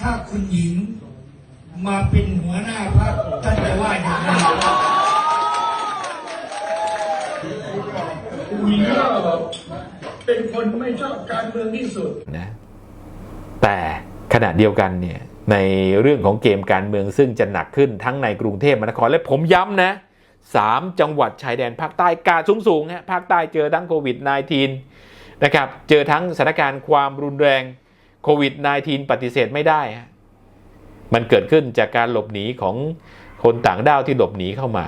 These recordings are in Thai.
ถ้าคุณหญิงมาเป็นหัวหน้าพรรคท่านจะว่าอย่างไรคุณหญิงก็เป็นคนไม่ชอบการเมืองที่สุดนะแต่ขณะเดียวกันเนี่ยในเรื่องของเกมการเมืองซึ่งจะหนักขึ้นทั้งในกรุงเทพมหานครและผมย้ำนะสามจังหวัดชายแดนภาคใต้กาดสูงสูงๆฮะภาคใต้เจอทั้งโควิด -19 นะครับ เจอทั้งสถานการณ์ความรุนแรง โควิด -19 ปฏิเสธไม่ได้ฮะมันเกิดขึ้นจากการหลบหนีของคนต่างด้าวที่หลบหนีเข้ามา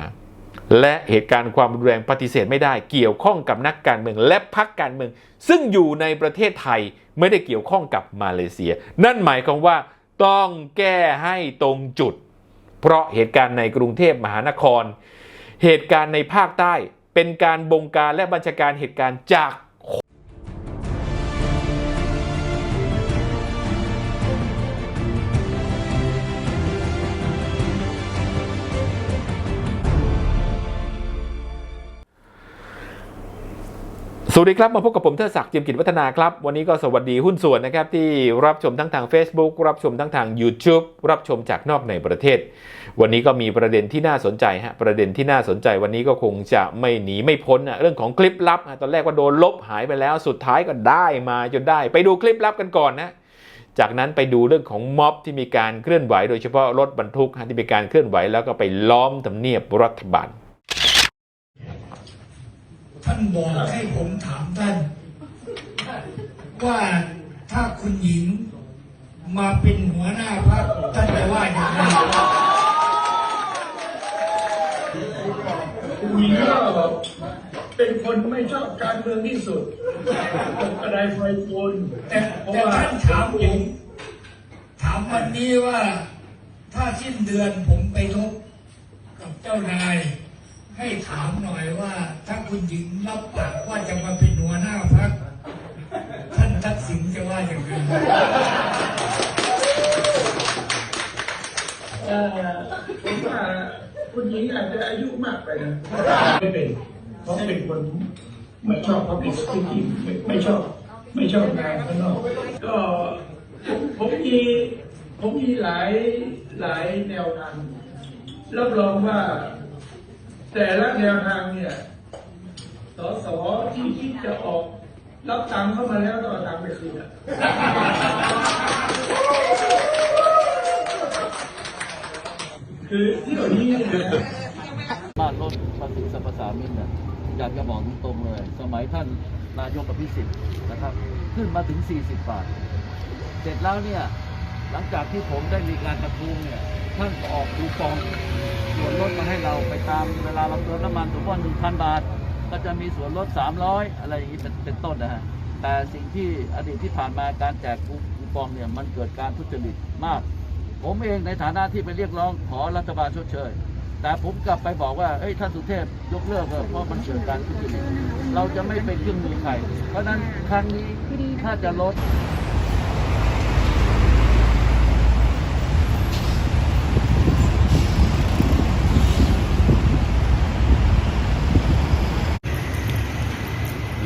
และเหตุการณ์ความรุนแรงปฏิเสธไม่ได้ เกี่ยวข้องกับนักการเมืองและพรรคการเมือง ซึ่งอยู่ในประเทศไทยไม่ได้เกี่ยวข้องกับมาเลเซีย นั่นหมายความว่าต้องแก้ให้ตรงจุด เพราะเหตุการณ์ในกรุงเทพมหานคร เหตุการณ์ในภาคใต้เป็นการบงการและบัญชาการเหตุการณ์จาก สวัสดีครับ มาพบกับผมเทิดศักดิ์จียมกิจวัฒนาครับ วันนี้ก็สวัสดีหุ้นส่วนนะครับที่รับชมทั้งทาง Facebook รับชมทั้งทาง YouTube รับชมจากนอกในประเทศ วันนี้ก็มีประเด็นที่น่าสนใจฮะประเด็นที่น่าสนใจวันนี้ก็คงจะไม่หนีไม่พ้นนะเรื่องของคลิปลับตอนแรกว่าโดนลบหายไปแล้วสุดท้ายก็ได้มาจนได้ ไปดูคลิปลับกันก่อนนะจากนั้นไปดูเรื่องของม็อบที่มีการเคลื่อนไหว โดยเฉพาะรถบรรทุกฮะที่มีการเคลื่อนไหวแล้วก็ไปล้อมทำเนียบรัฐบาล ท่านบอกให้ผมถามท่าน ว่าถ้าคุณหญิงมาเป็นหัวหน้าพรรคท่านจะว่าอย่างไรคุณหญิงก็เป็นคนไม่ชอบการเมืองที่สุดตกกระไดไฟโฟนแต่เพราะแต่ว่าท่านถามผมถามวันนี้ว่า ถ้าสิ้นเดือนผมไปทบกับเจ้านาย ให้ถามหน่อยว่า ถ้าคุณหญิงรับปากว่าจะมาเป็นหัวหน้าพรรคท่านทักษิณจะว่าอย่างไรเอ่อผมว่าคุณหญิงอาจจะอายุมากไปนะไม่เป็นเพราะเป็นคนไม่ชอบ public speaking ไม่ไม่ชอบ ไม่ชอบงานข้างนอกก็ผมผมมีผมมีหลายหลายแนวทางรับรองว่า แต่ละแนวทางเนี่ย สสที่คิดจะออก รับตังค์เข้ามาแล้วต้องเอาตังค์ไปคืนอะคือเที่ยวนี้เนี่ยนะบ้านลดภาษีสรรพสามิตเนี่ยอยากจะบอกตรงๆเลย สมัยท่านนายกอภิสิทธิ์นะครับ ขึ้นมาถึง 40 บาท เสร็จแล้วเนี่ย หลังจากที่ผมได้มีการประท้วงเนี่ยท่านก็ออกคูปองส่วนลดมาให้เราไปตามเวลาเราเติมน้ำมันสมมติว่า1,000บาท ก็จะมีส่วนลด 300 อะไรอย่างนี้เป็นเป็นต้นนะฮะแต่สิ่งที่อดีตที่ผ่านมาการแจกคูปองเนี่ยมันเกิดการทุจริตมาก ผมเองในฐานะที่ไปเรียกร้องขอรัฐบาลชดเชยแต่ผมกลับไปบอกว่าเอ้ยท่านสุเทพยกเลิกเพราะมันเกิดการทุจริตเราจะไม่เป็นเครื่องมือใครเพราะนั้นครั้งนี้ถ้าจะลด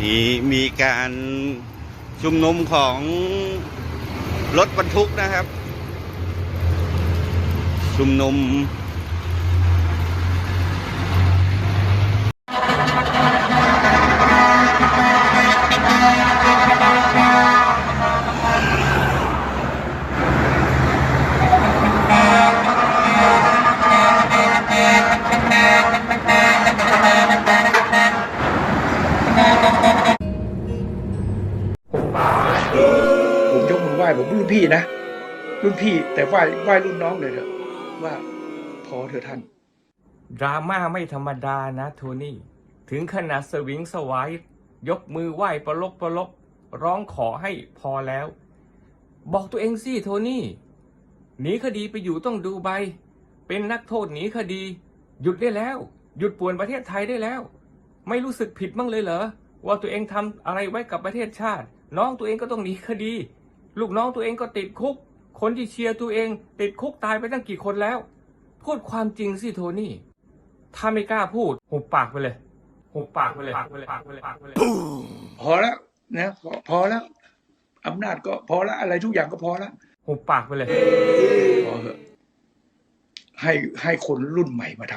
มีมีการชุมนุมของรถบรรทุกนะครับ ชุมนุม รุ่นพี่ แต่ไหว้ไหว้รุ่นน้องเลยเถอะว่าพอเถอะท่านดราม่าไม่ธรรมดานะโทนี่ ถึงขนาดสวิงสวายยกมือไหว้ประลบประลบร้องขอให้พอแล้ว บอกตัวเองสิโทนี่หนีคดีไปอยู่ต้องดูใบ เป็นนักโทษหนีคดี หยุดได้แล้ว หยุดป่วนประเทศไทยได้แล้ว ไม่รู้สึกผิดบ้างเลยเหรอว่าตัวเองทำอะไรไว้กับประเทศชาติ น้องตัวเองก็ต้องหนีคดี ลูกน้องตัวเองก็ติดคุก คนที่เชียร์ตัวเอง ติดคุกตายไปตั้งกี่คนแล้ว พูดความจริงสิโทนี่ ถ้าไม่กล้าพูดหุบปากไปเลยหุบปากไปเลยปากไปเลยปากไปเลยปากไปเลยพอแล้วนะพอพอแล้วอำนาจก็พอแล้วอะไรทุกอย่างก็พอแล้วหุบปากไปเลยพอเถอะให้ให้คนรุ่นใหม่มาท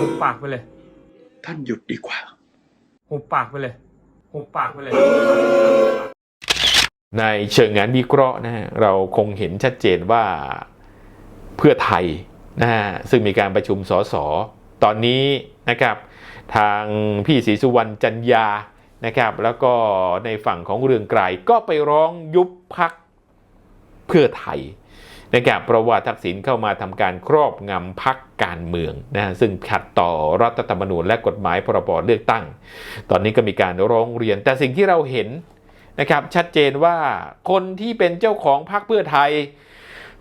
หุบปากไปเลยำท่านหยุดดีกว่าหุบปากไปเลยหุบปากไปเลย ในเชิงงานวิเคราะห์นะฮะเราคงเห็นชัดเจนว่าเพื่อไทยนะฮะซึ่งมีการประชุมสสตอนนี้นะครับ ทางพี่ศรีสุวรรณจันยานะครับ แล้วก็ในฝั่งของเรืองไกรก็ไปร้องยุบพักเพื่อไทยนะครับเพราะว่าทักษิณเข้ามาทำการครอบงำพักการเมืองนะฮะซึ่งขัดต่อรัฐธรรมนูญและกฎหมายพรบเลือกตั้ง ตอนนี้ก็มีการร้องเรียน แต่สิ่งที่เราเห็น นะครับชัดเจนว่าคนที่เป็นเจ้าของพรรคเพื่อไทย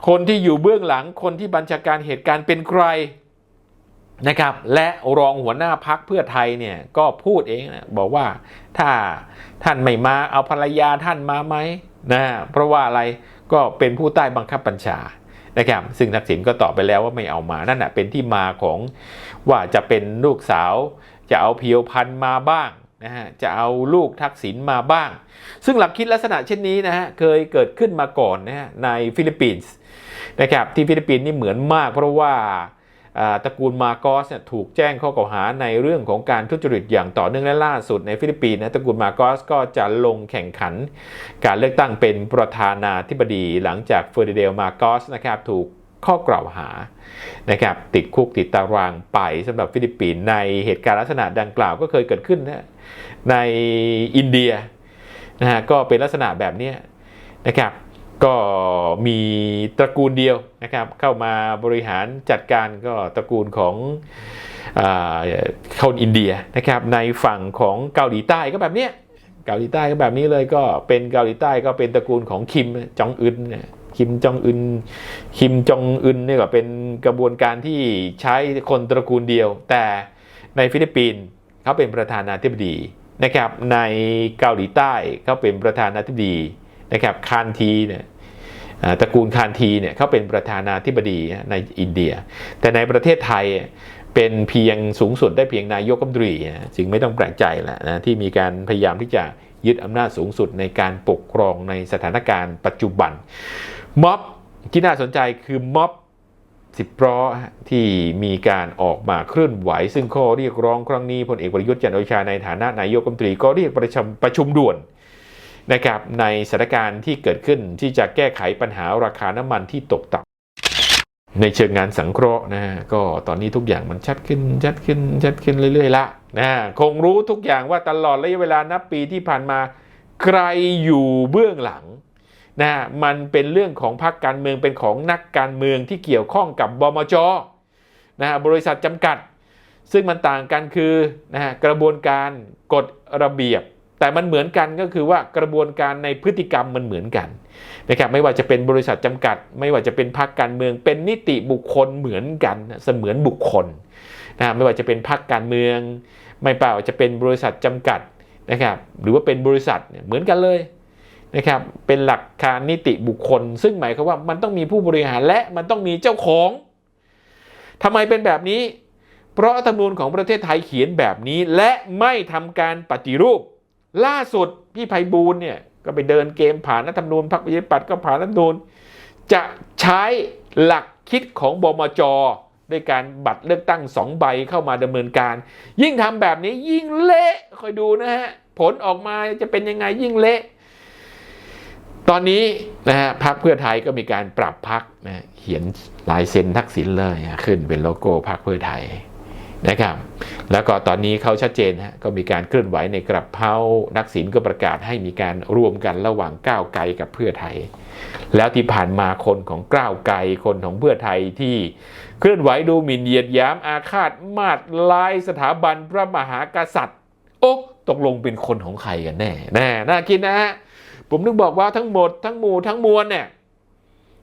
คนที่อยู่เบื้องหลังคนที่บัญชาการเหตุการณ์เป็นใครนะครับและรองหัวหน้าพักเพื่อไทยเนี่ยก็พูดเองนะบอกว่าถ้าท่านไม่มาเอาภรรยาท่านมาไหมนะเพราะว่าอะไรก็เป็นผู้ใต้บังคับบัญชานะครับซึ่งทักษิณก็ตอบไปแล้วว่าไม่เอามานั่นแหะเป็นที่มาของว่าจะเป็นลูกสาว จะเอาเพียวพันมาบ้าง นะฮะจะเอาลูกทักษิณมาบ้าง ซึ่งหลักคิดลักษณะเช่นนี้นะฮะเคยเกิดขึ้นมาก่อนนะฮะในฟิลิปปินส์นะครับที่ฟิลิปปินส์นี่เหมือนมากเพราะว่าตระกูลมาโกสเนี่ยถูกแจ้งข้อกล่าวหาในเรื่องของการทุจริตอย่างต่อเนื่องและล่าสุดในฟิลิปปินส์นะตระกูลมาโกสก็จะลงแข่งขัน การเลือกตั้งเป็นประธานาธิบดีหลังจากเฟอร์ดิเดลมาโกสนะครับถูกข้อกล่าวหานะครับติดคุกติดตารางไปสำหรับฟิลิปปินส์ในเหตุการณ์ลักษณะดังกล่าวก็เคยเกิดขึ้นนะ ในอินเดียนะฮะก็เป็นลักษณะแบบนี้นะครับก็มีตระกูลเดียวนะครับเข้ามาบริหารจัดการก็ตระกูลของอคนอินเดียนะครับในฝั่งของเกาหลีใต้ก็แบบเนี้ยเกาหลีใต้ก็แบบนี้เลยก็เป็นเกาหลีใต้ก็เป็นตระกูลของคิมจองอึนเนี่ยคิมจองอึนคิมจองอึนนี่ก็เป็นกระบวนการที่ใช้คนตระกูลเดียว แต่ในฟิลิปปินส์ เขาเป็นประธานาธิบดีนะครับในเกาหลีใต้เขาเป็นประธานาธิบดีนะครับคานทีเนี่ยตระกูลคานทีเนี่ยเขาเป็นประธานาธิบดีในอินเดีย แต่ในประเทศไทยเป็นเพียงสูงสุดได้เพียงนายกรัฐมนตรีจึงไม่ต้องแปลกใจแหละนะที่มีการพยายามที่จะยึดอำนาจสูงสุดในการปกครองในสถานการณ์ปัจจุบันม็อบที่น่าสนใจคือม็อบ สิบล้อฮะที่มีการออกมาเคลื่อนไหว ซึ่งข้อเรียกร้องครั้งนี้พลเอกประยุทธ์จันโอชาในฐานะนายกรัฐมนตรีก็เรียกประชุมประชุมด่วนนะครับในสถานการณ์ที่เกิดขึ้นที่จะแก้ไขปัญหาราคาน้ำมันที่ตกต่ำในเชิงงานสังเคราะห์นะฮะก็ตอนนี้ทุกอย่างมันชัดขึ้นชัดขึ้นชัดขึ้นเรื่อยๆละนะฮะคงรู้ทุกอย่างว่าตลอดระยะเวลานับปีที่ผ่านมา ใครอยู่เบื้องหลัง นะมันเป็นเรื่องของพรรคการเมืองเป็นของนักการเมืองที่เกี่ยวข้องกับบมจนะบริษัทจำกัด ซึ่งมันต่างกันคือนะกระบวนการกฎระเบียบ แต่มันเหมือนกันก็คือว่ากระบวนการในพฤติกรรมมันเหมือนกันนะครับไม่ว่าจะเป็นบริษัทจำกัด ไม่ว่าจะเป็นพรรคการเมือง เป็นนิติบุคคลเหมือนกันเสมือนบุคคลนะไม่ว่าจะเป็นพรรคการเมือง ไม่เปล่าจะเป็นบริษัทจำกัดนะครับหรือว่าเป็นบริษัทเหมือนกันเลย นะครับเป็นหลักการนิติบุคคล ซึ่งหมายความว่ามันต้องมีผู้บริหารและมันต้องมีเจ้าของทำไมเป็นแบบนี้ เพราะรัฐธรรมนูญของประเทศไทยเขียนแบบนี้ และไม่ทำการปฏิรูป ล่าสุดพี่ไพบูลเนี่ยก็ไปเดินเกมผ่านรัฐธรรมนูญพรรคประชาธิปัตย์ก็ผ่านรัฐธรรมนูญจะใช้หลักคิดของบมจด้วยการบัตรเลือกตั้งสองใบเข้ามาดำเนินการ ยิ่งทำแบบนี้ยิ่งเละคอยดูนะฮะผลออกมาจะเป็นยังไงยิ่งเละ ตอนนี้นะฮะพรรคเพื่อไทยก็มีการปรับพักนะเขียนลายเซ็นทักษิณเลยขึ้นเป็นโลโก้พรรคเพื่อไทยนะครับ แล้วก็ตอนนี้เขาชัดเจนฮะก็มีการเคลื่อนไหวในกระเพรานักษิณก็ประกาศให้มีการรวมกันระหว่างก้าวไกลกับเพื่อไทย แล้วที่ผ่านมาคนของก้าวไกลคนของเพื่อไทยที่เคลื่อนไหวดูหมิ่นเหยียดยามอาฆาตมาดลายสถาบันพระมหากษัตริย์ โอ้ตกลงเป็นคนของใครกันแน่แน่น่าคิดนะฮะ ผมนึกบอกว่าทั้งหมดทั้งหมู่ทั้งมวลเนี่ย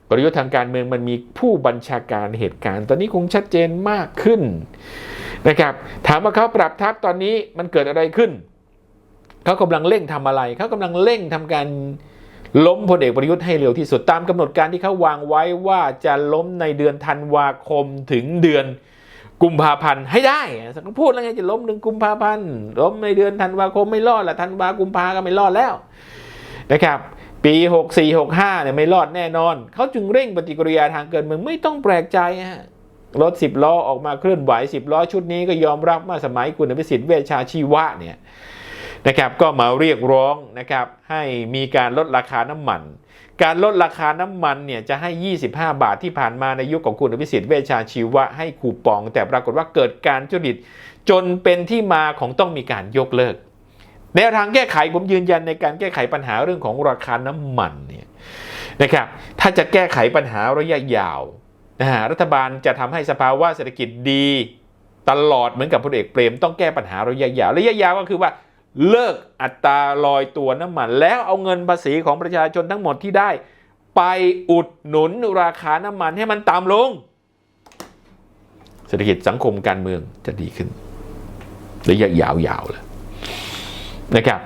กลยุทธ์ทางการเมืองมันมีผู้บัญชาการเหตุการณ์ ตอนนี้คงชัดเจนมากขึ้นนะครับ ถามว่าเขาปรับทัพตอนนี้มันเกิดอะไรขึ้น เขากำลังเร่งทำอะไร เขากำลังเร่งทำการล้มพลเอกประยุทธ์ให้เร็วที่สุดตามกำหนดการที่เขาวางไว้ว่าจะล้มในเดือนธันวาคมถึงเดือนกุมภาพันธ์ให้ได้สักพูดแล้วไงจะล้มหนึ่งกุมภาพันธ์ล้มในเดือนธันวาคมไม่รอดละธันวากุมภาก็ไม่รอดแล้ว นะครับปี 64 65เนี่ยไม่รอดแน่นอน เขาจึงเร่งปฏิกิริยาทางเกินเมืองไม่ต้องแปลกใจฮะรถ 10 ล้อออกมาเคลื่อนไหว 10 ล้อชุดนี้ก็ยอมรับมาสมัยคุณอภิสิทธิ์เวชชาชีวะเนี่ยนะครับก็มาเรียกร้องนะครับให้มีการลดราคาน้ำมัน การลดราคาน้ำมันเนี่ยจะให้ 25 บาทที่ผ่านมาในยุคของคุณอภิสิทธิ์เวชชาชีวะให้คูปอง แต่ปรากฏว่าเกิดการทุจริตจนเป็นที่มาของต้องมีการยกเลิก แนวทางแก้ไขผมยืนยันในการแก้ไขปัญหาเรื่องของราคาน้ำมันเนี่ยนะครับถ้าจะแก้ไขปัญหาระยะยาวนะฮะรัฐบาลจะทำให้สภาวะเศรษฐกิจดีตลอดเหมือนกับพลเอกเปรมต้องแก้ปัญหาระยะยาวระยะยาวก็คือว่าเลิกอัตราลอยตัวน้ำมัน แล้วเอาเงินภาษีของประชาชนทั้งหมดที่ได้ ไปอุดหนุนราคาน้ำมันให้มันต่ำลง เศรษฐกิจสังคมการเมืองจะดีขึ้นระยะยาวๆเลย นะครับ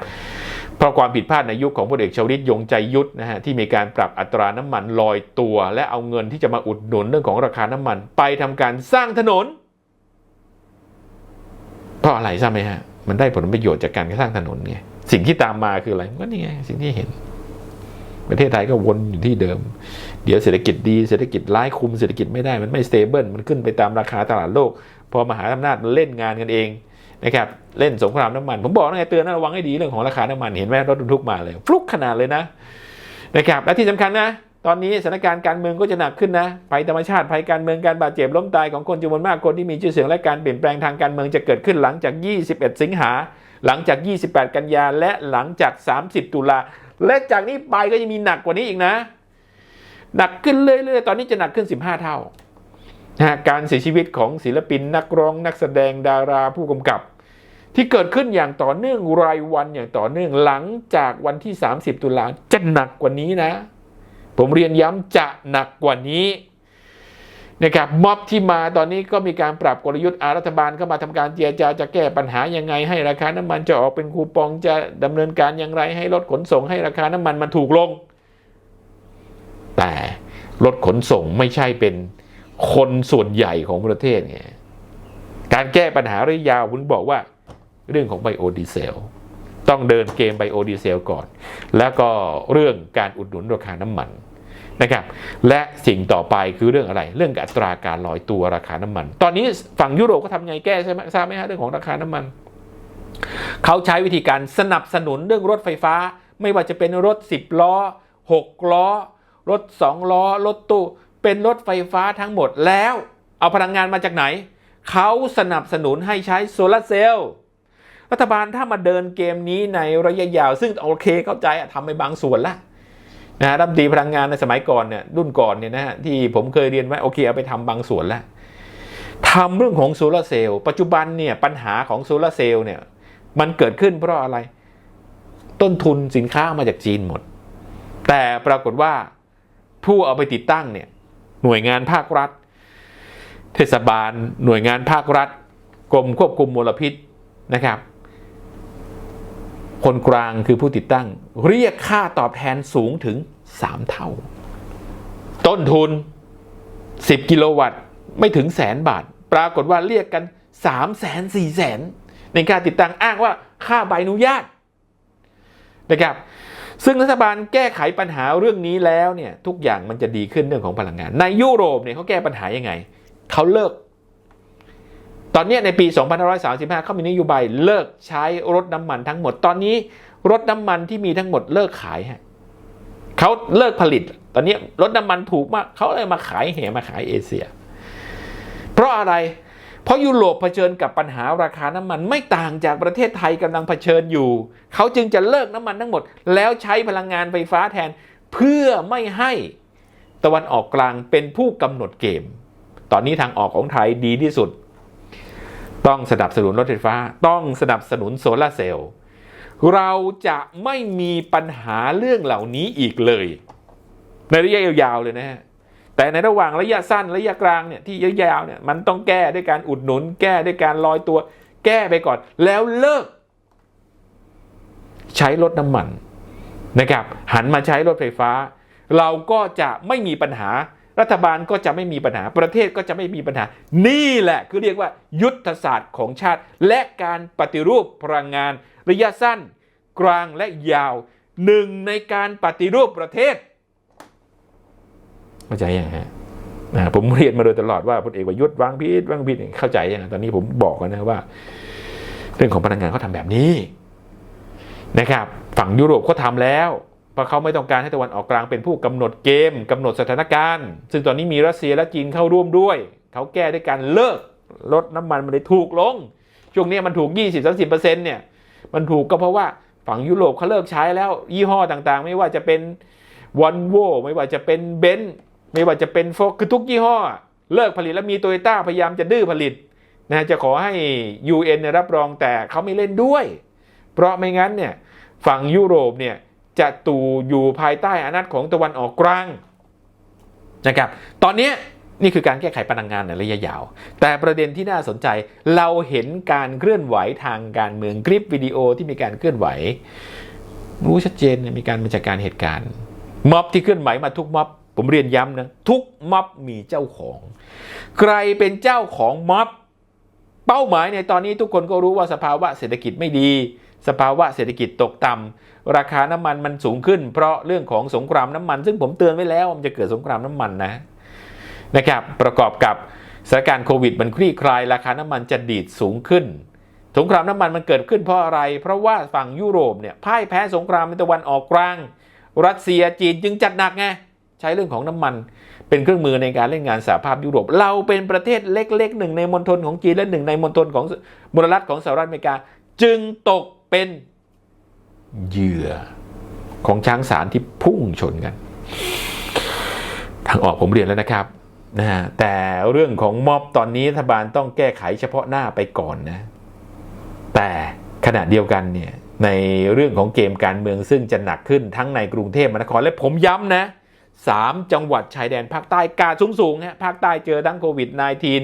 เพราะความผิดพลาดในยุคของพลเอกชวลิตยงใจยุทธนะฮะที่มีการปรับอัตราน้ำมันลอยตัว และเอาเงินที่จะมาอุดหนุนเรื่องของราคาน้ำมัน ไปทำการสร้างถนน เพราะอะไรทราบไหมฮะมันได้ผลประโยชน์จากการสร้างถนนไงสิ่งที่ตามมาคืออะไรก็นี่ไงสิ่งที่เห็น ประเทศไทยก็วนอยู่ที่เดิม เดี๋ยวเศรษฐกิจดีเศรษฐกิจร้ายคุมเศรษฐกิจไม่ได้มันไม่สเตเบิลมันขึ้นไปตามราคาตลาดโลก พอมหาอำนาจเล่นงานกันเอง นะครับเล่นสงครามน้ำมัน ผมบอกแล้วไงเตือนนะระวังให้ดีเรื่องของราคาน้ำมันเห็นไหมรถบรรทุกมาเลยฟลุกขนาดเลยนะนะครับและที่สำคัญนะ ตอนนี้สถานการณ์การเมืองก็จะหนักขึ้นนะภัยธรรมชาติภัยการเมืองการบาดเจ็บล้มตายของคนจำนวนมากคนที่มีชื่อเสียงและการเปลี่ยนแปลงทางการเมืองจะเกิดขึ้นหลังจาก 21 สิงหาหลังจาก 28 กันยาและหลังจาก 30 ตุลาและจากนี้ไปก็จะมีหนักกว่านี้อีกนะ หนักขึ้นเรื่อยๆ ตอนนี้จะหนักขึ้น 15 เท่านะการเสียชีวิตของศิลปินนักร้องนักแสดงดาราผู้กำกับ ที่เกิดขึ้นอย่างต่อเนื่องรายวันอย่างต่อเนื่องหลังจากวันที่ 30 ตุลาจะหนักกว่านี้นะ ผมเรียนย้ำจะหนักกว่านี้นะครับม็อบที่มาตอนนี้ก็มีการปรับกลยุทธ์อารัฐบาลเข้ามาทำการเจรจาจะแก้ปัญหายังไง ให้ราคาน้ำมันจะออกเป็นคูปองจะดำเนินการอย่างไรให้รถขนส่งให้ราคาน้ำมันมันถูกลง แต่รถขนส่งไม่ใช่เป็นคนส่วนใหญ่ของประเทศไงการแก้ปัญหาระยะยาวผมบอกว่า เรื่องของไบโอดีเซลต้องเดินเกมไบโอดีเซลก่อน แล้วก็เรื่องการอุดหนุนราคาน้ำมันนะครับและสิ่งต่อไปคือเรื่องอะไร เรื่องอัตราการลอยตัวราคาน้ำมัน ตอนนี้ฝั่งยุโรปก็ทำไงแก้ใช่ไหมทราบไหมฮะเรื่องของราคาน้ำมัน เขาใช้วิธีการสนับสนุนเรื่องรถไฟฟ้า ไม่ว่าจะเป็นรถ 10 ล้อ 6 ล้อ รถ 2 ล้อ รถตู้เป็นรถไฟฟ้าทั้งหมดแล้ว เอาพลังงานมาจากไหน เขาสนับสนุนให้ใช้โซลาร์เซลล์ รัฐบาลถ้ามาเดินเกมนี้ในระยะยาว ซึ่งโอเคเข้าใจทำไปบางส่วนละนะฮะรัฐมนตรีพลังงานในสมัยก่อนเนี่ยรุ่นก่อนเนี่ยนะฮะที่ผมเคยเรียนไว้โอเคเอาไปทำบางส่วนแล้วทำเรื่องของโซลาร์เซลล์ปัจจุบันเนี่ยปัญหาของโซลาร์เซลล์เนี่ยมันเกิดขึ้นเพราะอะไร ต้นทุนสินค้ามาจากจีนหมด แต่ปรากฏว่าผู้เอาไปติดตั้งเนี่ยหน่วยงานภาครัฐ เทศบาล หน่วยงานภาครัฐ กรมควบคุมมลพิษนะครับ คนกลางคือผู้ติดตั้ง เรียกค่าตอบแทนสูงถึง 3 เท่า ต้นทุน 10 กิโลวัตต์ไม่ถึงแสนบาท ปรากฏว่าเรียกกัน3แสน4แสนในการติดตั้งอ้างว่าค่าใบอนุญาตนะครับซึ่งรัฐบาลแก้ไขปัญหาเรื่องนี้แล้วเนี่ยทุกอย่างมันจะดีขึ้นเรื่องของพลังงาน ในยุโรปเนี่ยเขาแก้ปัญหายังไงเขาเลิก ตอนนี้ในปี 2535 เขามีนโยบายเลิกใช้รถน้ำมันทั้งหมด ตอนนี้รถน้ำมันที่มีทั้งหมดเลิกขายฮะเขาเลิกผลิต ตอนนี้รถน้ำมันถูกมากเขาเลยมาขายแห่มาขายเอเชีย เพราะอะไร เพราะยุโรปเผชิญกับปัญหาราคาน้ำมันไม่ต่างจากประเทศไทยกำลังเผชิญอยู่ เขาจึงจะเลิกน้ำมันทั้งหมด แล้วใช้พลังงานไฟฟ้าแทนเพื่อไม่ให้ตะวันออกกลางเป็นผู้กำหนดเกม ตอนนี้ทางออกของไทยดีที่สุด ต้องสนับสนุนรถไฟฟ้า ต้องสนับสนุนโซลาเซลล์เราจะไม่มีปัญหาเรื่องเหล่านี้อีกเลย ในระยะยาวๆเลยนะฮะแต่ในระหว่างระยะสั้นระยะกลางเนี่ยที่ยาวๆเนี่ยมันต้องแก้ด้วยการอุดหนุน แก้ด้วยการลอยตัว แก้ไปก่อน แล้วเลิก ใช้รถน้ำมันนะครับ หันมาใช้รถไฟฟ้า เราก็จะไม่มีปัญหา รัฐบาลก็จะไม่มีปัญหาประเทศก็จะไม่มีปัญหา นี่แหละคือเรียกว่า ยุทธศาสตร์ของชาติ และการปฏิรูปพลังงาน ระยะสั้น กลางและยาวหนึ่งในการปฏิรูปประเทศเข้าใจยังฮะนะผมเรียนมาโดยตลอดว่าพลเอกประยุทธ์วางพิษวางพิษเข้าใจยังตอนนี้ผมบอกกันนะว่า เรื่องของพลังงานเขาทำแบบนี้นะครับ ฝั่งยุโรปเขาทำแล้ว เพราะเขาไม่ต้องการให้ตะวันออกกลางเป็นผู้กำหนดเกมกำหนดสถานการณ์ ซึ่งตอนนี้มีรัสเซียและจีนเข้าร่วมด้วย เขาแก้ด้วยการเลิกลดน้ำมันมันเลยถูกลง ช่วงนี้มันถูก 20-30%เนี่ย มันถูกก็เพราะว่าฝั่งยุโรปเขาเลิกใช้แล้ว ยี่ห้อต่างๆ ไม่ว่าจะเป็นวอลโวไม่ว่าจะเป็นเบนซ์ไม่ว่าจะเป็นโฟคือทุกยี่ห้อ เลิกผลิตแล้วมีโตโยต้าพยายามจะดื้อผลิตนะจะขอให้ UN เนี่ยรับรองแต่เขาไม่เล่นด้วย เพราะไม่งั้นเนี่ยฝั่งยุโรปเนี่ย จะตูอยู่ภายใต้อำนาจของตะวันออกกลางนะครับ ตอนนี้นี่คือการแก้ไขพลังงานในระยะยาว แต่ประเด็นที่น่าสนใจเราเห็นการเคลื่อนไหวทางการเมืองคลิปวิดีโอที่มีการเคลื่อนไหว รู้ชัดเจนมีการบัญชาการเหตุการณ์ ม็อบที่เคลื่อนไหวมาทุกม็อบ ผมเรียนย้ำนะทุกม็อบมีเจ้าของ ใครเป็นเจ้าของม็อบ เป้าหมายในตอนนี้ทุกคนก็รู้ว่าสภาวะเศรษฐกิจไม่ดี สภาวะเศรษฐกิจตกต่ำราคาน้ำมันมันสูงขึ้น เพราะเรื่องของสงครามน้ำมัน ซึ่งผมเตือนไว้แล้วมันจะเกิดสงครามน้ำมันนะนะครับประกอบกับสถานการณ์โควิดมันคลี่คลาย ราคาน้ำมันจะดีดสูงขึ้น สงครามน้ำมันมันเกิดขึ้นเพราะอะไร เพราะว่าฝั่งยุโรปเนี่ยพ่ายแพ้สงครามในตะวันออกกลาง รัสเซียจีนจึงจัดหนักไงใช้เรื่องของน้ำมันเป็นเครื่องมือในการเล่นงานสหภาพยุโรป เราเป็นประเทศเล็กๆหนึ่งในมณฑลของจีนและหนึ่งในมณฑลของมลรัฐของสหรัฐอเมริกา จึงตก เป็นเหยื่อของช้างสารที่พุ่งชนกัน ทางออกผมเรียนแล้วนะครับนะฮะแต่เรื่องของม็อบตอนนี้รัฐบาลต้องแก้ไขเฉพาะหน้าไปก่อนนะ แต่ขณะเดียวกันเนี่ยในเรื่องของเกมการเมืองซึ่งจะหนักขึ้นทั้งในกรุงเทพมหานครและผมย้ำนะสามจังหวัดชายแดนภาคใต้กาดสูงฮะภาคใต้เจอทั้งโควิด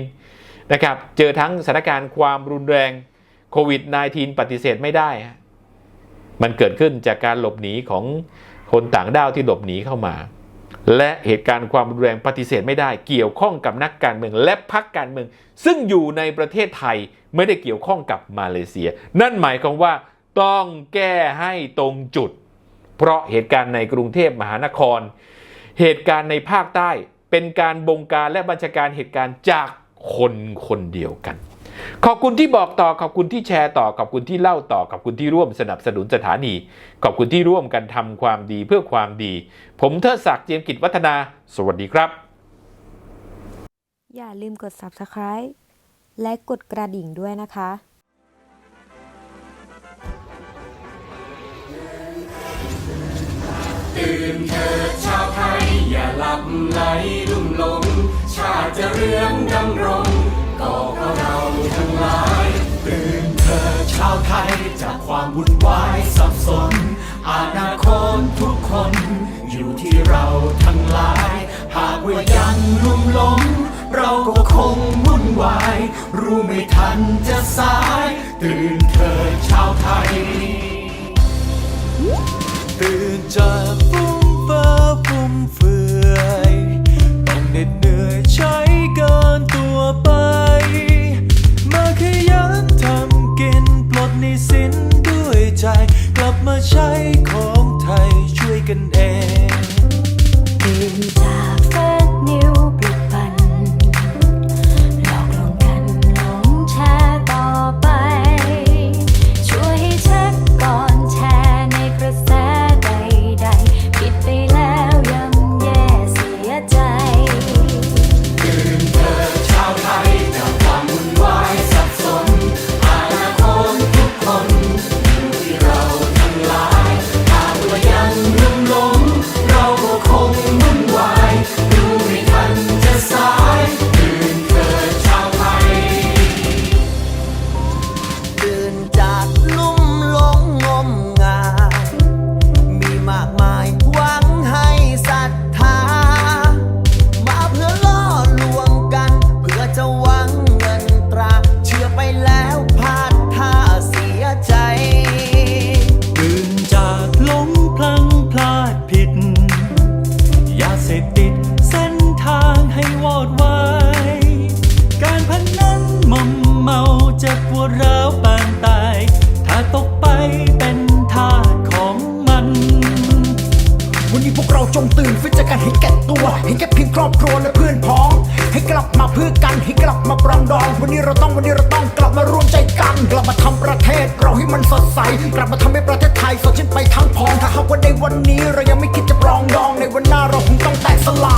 -19 นะครับ เจอทั้งสถานการณ์ความรุนแรง โควิด -19 ปฏิเสธไม่ได้ มันเกิดขึ้นจากการหลบหนีของคนต่างด้าวที่หลบหนีเข้ามา และเหตุการณ์ความรุนแรงปฏิเสธไม่ได้ เกี่ยวข้องกับนักการเมืองและพรรคการเมือง ซึ่งอยู่ในประเทศไทยไม่ได้เกี่ยวข้องกับมาเลเซีย นั่นหมายความว่าต้องแก้ให้ตรงจุด เพราะเหตุการณ์ในกรุงเทพมหานคร เหตุการณ์ในภาคใต้เป็นการบงการและบัญชาการเหตุการณ์จากคนคนเดียวกัน ขอบคุณที่บอกต่อขอบคุณที่แชร์ต่อขอบคุณที่เล่าต่อขอบคุณที่ร่วมสนับสนุนสถานี ขอบคุณที่ร่วมกันทำความดีเพื่อความดี ผมเทิดศักดิ์เจียมกิจวัฒนา สวัสดีครับ อย่าลืมกด subscribe และกดกระดิ่งด้วยนะคะชาวไทย อย่าหลับไหลลุ่มหลง ชาติจะเรืองดำรงก็เพราะเราทั้งหลายตื่นเถิดชาวไทยจากความวุ่นวายสับสนอนาคตทุกคน อยู่ที่เราทั้งหลาย หากว่ายังลุ่มหลงเราก็คงวุ่นวาย รู้ไม่ทันจะสาย ตื่นเถิดชาวไทย ตื่นจากฟุ้งเฟ้อฟุ่มเฟือ ใจ กลับมาใช้ของไทยช่วยกันเอง หน้าเราคงต้องแตกสลาย